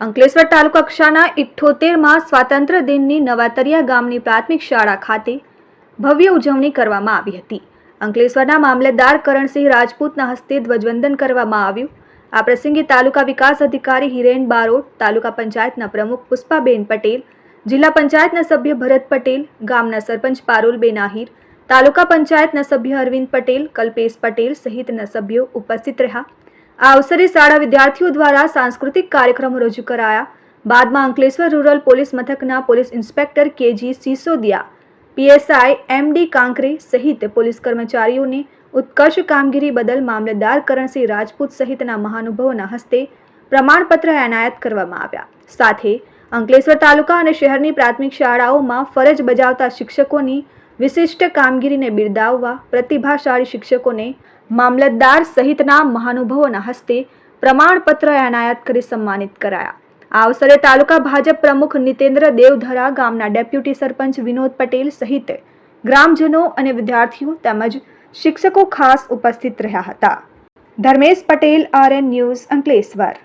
અંકલેશ્વર તાલુકા કક્ષાના ઇઠ્ઠોતેરમાં સ્વાતંત્ર્ય દિનની નવાતરિયા ગામની પ્રાથમિક શાળા ખાતે ભવ્ય ઉજવણી કરવામાં આવી હતી. અંકલેશ્વરના મામલતદાર કરણસિંહ રાજપૂતના હસ્તે ધ્વજવંદન કરવામાં આવ્યું. આ પ્રસંગે તાલુકા વિકાસ અધિકારી હિરેન બારોટ, તાલુકા પંચાયતના પ્રમુખ પુષ્પાબેન પટેલ, જિલ્લા પંચાયતના સભ્ય ભરત પટેલ, ગામના સરપંચ પારુલબેન આહિર, તાલુકા પંચાયતના સભ્ય અરવિંદ પટેલ, કલ્પેશ પટેલ સહિતના સભ્યો ઉપસ્થિત રહ્યા. આ અવસરે શાળા વિદ્યાર્થીઓ દ્વારા સાંસ્કૃતિક કાર્યક્રમો રજૂ કરાયા. બાદમાં અંકલેશ્વર રૂરલ પોલીસ મથકના police inspector KG Sisodia, PSI MD Kankare સહિત પોલીસ કર્મચારીઓને ઉત્કર્ષ કામગીરી બદલ મામલતદાર કરણસિંહ રાજપૂત સહિતના મહાનુભાવોના હસ્તે પ્રમાણપત્ર એનાયત કરવામાં આવ્યા. સાથે અંકલેશ્વર તાલુકા અને શહેરની પ્રાથમિક શાળાઓમાં ફરજ બજાવતા શિક્ષકોની વિશિષ્ટ કામગીરીને બિરદાવવા પ્રતિભાશાળી શિક્ષકોને, મામલતદાર સહિતના મહાનુભાવોના હસ્તે પ્રમાણપત્ર એનાયત કરી સન્માનિત કરાયા. આ અવસરે તાલુકા ભાજપ પ્રમુખ નિતેન્દ્ર દેવધરા, ગામના ડેપ્યુટી સરપંચ વિનોદ પટેલ સહિત ગ્રામજનો અને વિદ્યાર્થીઓ તેમજ શિક્ષકો ખાસ ઉપસ્થિત રહ્યા હતા. Dharmesh Patel, RN news Ankleshwar.